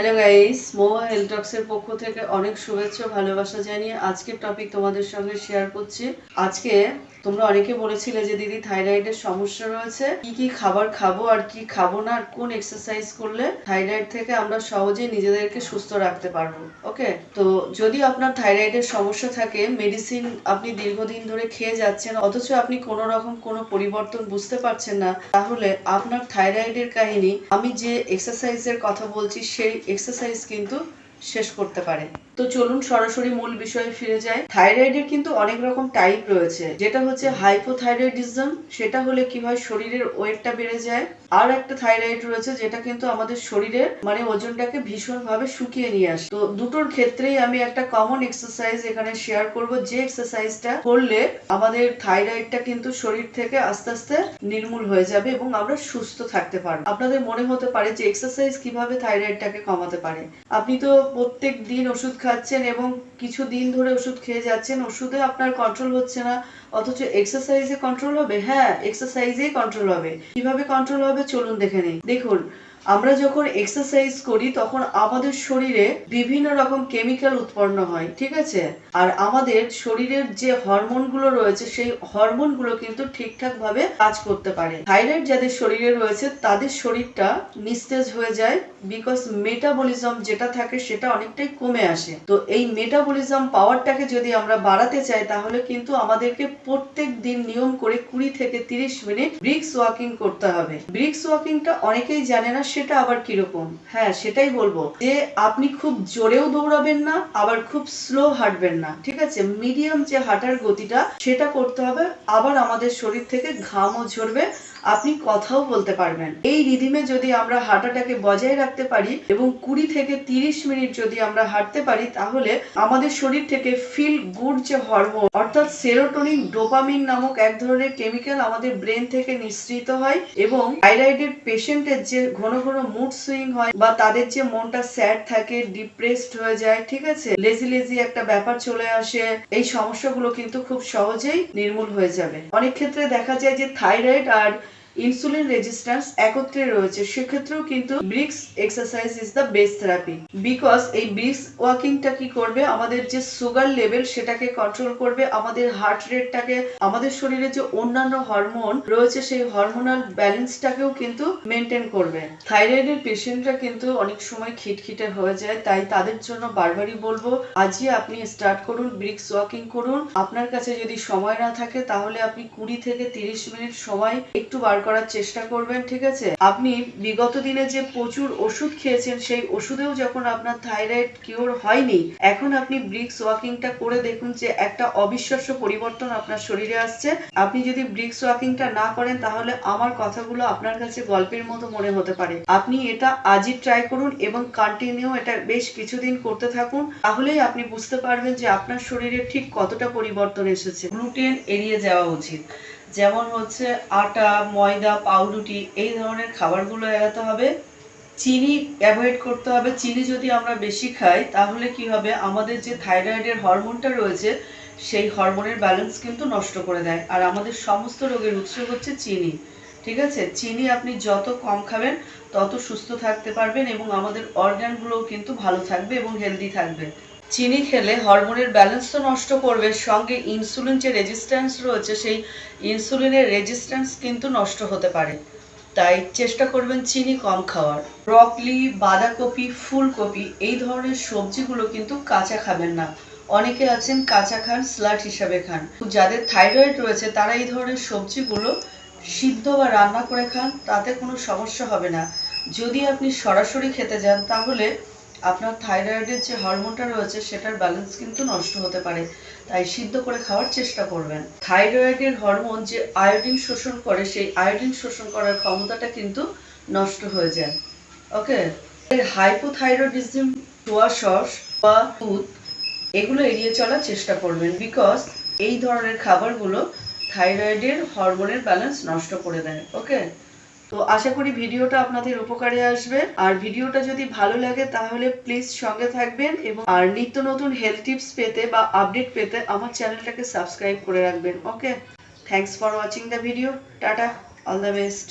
Hello guys মোয়া হেলটক্সের পক্ষ থেকে অনেক শুভেচ্ছা ভালোবাসা জানিয়ে আজকের টপিক তোমাদের সঙ্গে শেয়ার করছি। আজকে তোমরা অনেকে বলেছিলে যে দিদি থাইরয়েডের সমস্যা রয়েছে। কি কি খাবার খাব আর কি খাব না আর কোন এক্সারসাইজ করলে থাইরয়েড থেকে আমরা সহজেই নিজেদেরকে সুস্থ রাখতে পারব? ওকে তো যদি আপনার থাইরয়েডের সমস্যা থাকে মেডিসিন আপনি দীর্ঘদিন ধরে খেয়ে যাচ্ছেন, অথচ আপনি কোনো রকম কোনো পরিবর্তন বুঝতে পারছেন না, তাহলে আপনার থাইরয়েডের কাহিনী, আমি যে এক্সারসাইজের কথা বলছি, সেই এক্সারসাইজ কিন্তু শেষ করতে পারে। তো চলুন সরাসরি মূল বিষয়ে ফিরে যাই। থাইরয়েডের কিন্তু অনেক রকম টাইপ রয়েছে। যেটা হচ্ছে হাইপোথাইরয়েডিজম, সেটা হলে কি হয় শরীরের ওয়েটটা বেড়ে যায়। আর একটা থাইরয়েড রয়েছে যেটা কিন্তু আমাদের শরীরের মানে ওজনটাকে ভীষণভাবে শুকিয়ে নিয়ে আসে। তো দুটোর ক্ষেত্রেই আমি একটা কমন এক্সারসাইজ এখানে শেয়ার করব। যে এক্সারসাইজটা করলে আমাদের থাইরয়েডটা কিন্তু শরীর থেকে আস্তে আস্তে নির্মূল হয়ে যাবে এবং আমরা সুস্থ থাকতে পারব। আপনাদের মনে হতে পারে যে এক্সারসাইজ কীভাবে থাইরয়েডটাকে কমাতে পারে। আপনি তো প্রত্যেক দিন ওষুধ খাচ্ছেন এবং কিছু দিন ধরে ওষুধ খেয়ে যাচ্ছেন, ওষুধে আপনার কন্ট্রোল হচ্ছে না, অথচ এক্সারসাইজে কন্ট্রোল হবে? হ্যাঁ এক্সারসাইজেই কন্ট্রোল হবে। কীভাবে কন্ট্রোল হবে? চলুন দেখে নিই। দেখুন আমরা যখন এক্সারসাইজ করি, তখন আমাদের শরীরে বিভিন্ন রকম কেমিক্যাল উৎপন্ন হয়, ঠিক আছে? আর আমাদের শরীরের যে হরমোনগুলো রয়েছে, সেই হরমোনগুলো কিন্তু ঠিকঠাক ভাবে কাজ করতে পারে। থাইরয়েড যাদের শরীরে রয়েছে, তাদের শরীরটা নিস্তেজ হয়ে যায় বিকজ মেটাবলিজম যেটা থাকে, সেটা অনেকটাই কমে আসে। তো এই মেটাবলিজম পাওয়ারটাকে যদি আমরা বাড়াতে চাই, তাহলে কিন্তু আমাদেরকে প্রত্যেক দিন নিয়ম করে কুড়ি থেকে তিরিশ মিনিট ব্রিক্স ওয়াকিং করতে হবে। ব্রিক্স ওয়াকিংটা অনেকেই জানে না সেটা আবার কীরকম? হ্যাঁ সেটাই বলব। যে আপনি খুব জোরেও দৌড়াবেন না, আবার খুব স্লো হাঁটবেন না, ঠিক আছে? মিডিয়াম যে হাঁটার গতিটা, সেটা করতে হবে। আবার আমাদের শরীর থেকে ঘামও ঝরবে আপনি কথাও বলতে পারবেন। এই রিদিমে যদি আমরা হাঁটাটাকে বজায় রাখতে পারি এবং কুড়ি থেকে তিরিশ মিনিট যদি আমরা হাঁটতে পারি, তাহলে আমাদের শরীর থেকে ফিল গুড যে হরমোন অর্থাৎ সেরোটোনিন ডোপামিন নামক এক ধরনের কেমিক্যাল আমাদের ব্রেন থেকে নিঃসৃত হয় এবং থাইরয়েডের পেশেন্টের যে ঘন ঘন মুড সুইং হয় বা তাদের যে মনটা স্যাড থাকে ডিপ্রেসড হয়ে যায়, ঠিক আছে? লেজি লেজি একটা ব্যাপার চলে আসে, এই সমস্যাগুলো কিন্তু খুব সহজেই নির্মূল হয়ে যাবে। অনেক ক্ষেত্রে দেখা যায় যে থাইরয়েড আর ইনসুলিন রেজিস্ট্যান্স একত্রে রয়েছে। সেক্ষেত্রেও কিন্তু brisk exercise is the best therapy because এই ব্রিক্স ওয়াকিংটা কি করবে? আমাদের যে সুগার লেভেল সেটাকে কন্ট্রোল করবে। আমাদের হার্ট রেটটাকে আমাদের শরীরে যে অন্যান্য হরমোন রয়েছে সেই হরমোনাল ব্যালেন্সটাকেও কিন্তু মেনটেন করবে। থাইরয়েডের পেশেন্টরা কিন্তু অনেক সময় খিটখিটে হয়ে যায়, তাই তাদের জন্য বারবারই বলব, আজই আপনি স্টার্ট করুন, ব্রিক্স ওয়াকিং করুন। আপনার কাছে যদি সময় না থাকে, তাহলে আপনি কুড়ি থেকে তিরিশ মিনিট সময় একটু বার করার চেষ্টা করবেন, ঠিক আছে? আপনি বিগত দিনে যে প্রচুর ওষুধ খেয়েছেন, সেই ওষুধেও যখন আপনার থাইরয়েড কিওর হয়নি, এখন আপনি ব্রিক্স ওয়াকিংটা করে দেখুন যে একটা অবিশ্বাস্য পরিবর্তন আপনার শরীরে আসছে। আপনি যদি ব্রিক্স ওয়াকিংটা না করেন, তাহলে আমার কথাগুলো আপনার কাছে গল্পের মতো মনে হতে পারে। আপনি এটা আজই ট্রাই করুন এবং কন্টিনিউ এটা বেশ কিছুদিন করতে থাকুন, তাহলেই আপনি বুঝতে পারবেন যে আপনার শরীরে ঠিক কতটা পরিবর্তন এসেছে। গ্লুটেন এড়িয়ে যাওয়া উচিত। যেমন হচ্ছে আটা, ময়দা, পাউরুটি, এই ধরনের খাবারগুলো এড়াতে হবে। চিনি অ্যাভয়েড করতে হবে। চিনি যদি আমরা বেশি খাই, তাহলে কি হবে? আমাদের যে থাইরয়েডের হরমোনটা রয়েছে, সেই হরমোনের ব্যালেন্স কিন্তু নষ্ট করে দেয়। আর আমাদের সমস্ত রোগের উৎস হচ্ছে চিনি, ঠিক আছে? চিনি আপনি যত কম খাবেন, তত সুস্থ থাকতে পারবেন এবং আমাদের অর্গানগুলোও কিন্তু ভালো থাকবে এবং হেলদি থাকবে। চিনি খেলে হরমোনের ব্যালেন্স তো নষ্ট করবে, সঙ্গে ইনসুলিন যে রেজিস্ট্যান্স রয়েছে, সেই ইনসুলিনের রেজিস্ট্যান্স কিন্তু নষ্ট হতে পারে। তাই চেষ্টা করবেন চিনি কম খাওয়ার। ব্রকলি বাঁধাকপি, ফুলকপি এই ধরনের সবজিগুলো কিন্তু কাঁচা খাবেন না। অনেকে আছেন কাঁচা খান স্লাট হিসাবে খান। যাদের থাইরয়েড রয়েছে, তারা এই ধরনের সবজিগুলো সিদ্ধ বা রান্না করে খান, তাতে কোনো সমস্যা হবে না। যদি আপনি সরাসরি খেতে যান, তাহলে আপনার থাইরয়েডের যে হরমোনটা রয়েছে, সেটার ব্যালেন্স কিন্তু নষ্ট হতে পারে। তাই সিদ্ধ করে খাওয়ার চেষ্টা করবেন। থাইরয়েডের হরমোন যে আয়োডিন শোষণ করে, সেই আয়োডিন শোষণ করার ক্ষমতাটা কিন্তু নষ্ট হয়ে যায়। ওকে? এর হাইপোথাইরয়েডিজম সোয়া সস বা দুধ, এগুলো এড়িয়ে চলার চেষ্টা করবেন বিকজ এই ধরনের খাবারগুলো থাইরয়েডের হরমোনের ব্যালেন্স নষ্ট করে দেয়। ওকে? তো আশা করি ভিডিওটা আপনাদের উপকারে আসবে। আর ভিডিওটা যদি ভালো লাগে তাহলে প্লিজ সঙ্গে থাকবেন এবং আর নিত্য নতুন হেলথ টিপস পেতে বা আপডেট পেতে আমার চ্যানেলটাকে সাবস্ক্রাইব করে রাখবেন okay thanks for watching the video tata all the best